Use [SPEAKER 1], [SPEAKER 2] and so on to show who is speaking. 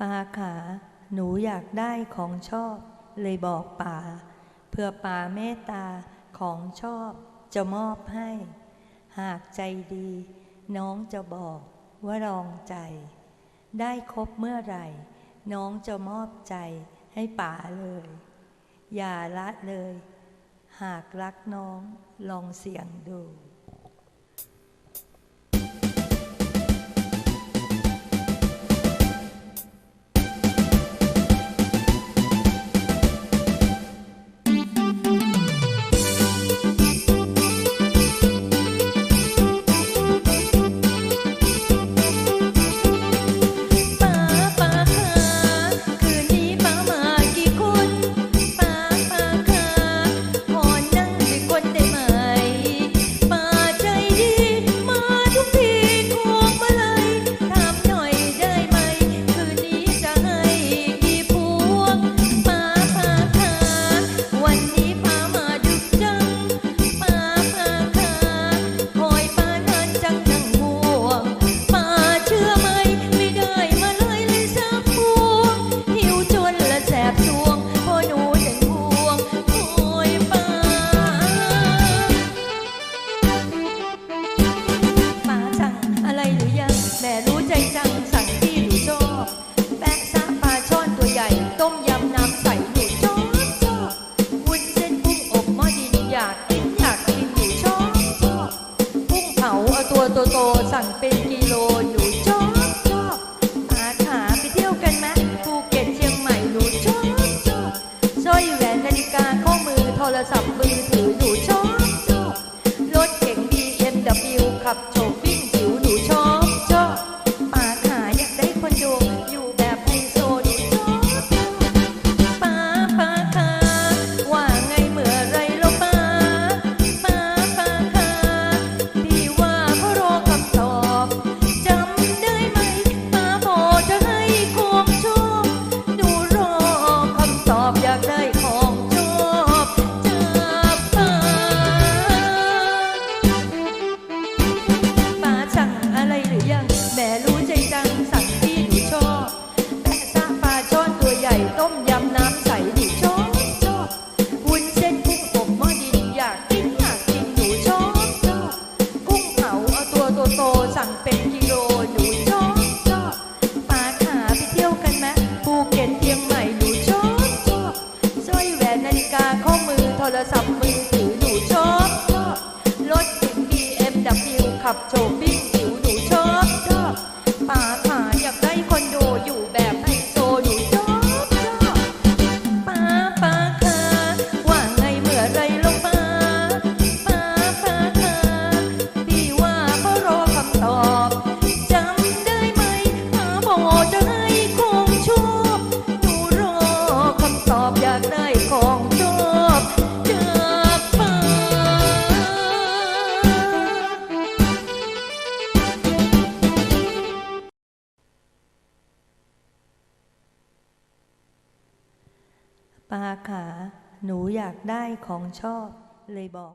[SPEAKER 1] ปาขา หนูอยากได้ของชอบ เลยบอกป่า เพื่อป่าเมตตาของชอบจะมอบให้ หากใจดี น้องจะบอกว่ารองใจ ได้ครบเมื่อไหร่ น้องจะมอบใจให้ป่าเลย อย่าละเลย หากรักน้องลองเสี่ยงดู
[SPEAKER 2] ตัวโตๆสั่งเป็นกิ แต่นาฬิกาข้อมือโทรศัพท์มือถือหนูชอบชอบรถ BMW ขับโชว์ปิ้ง อา
[SPEAKER 1] ขา หนูอยากได้ของชอบ เลยบอก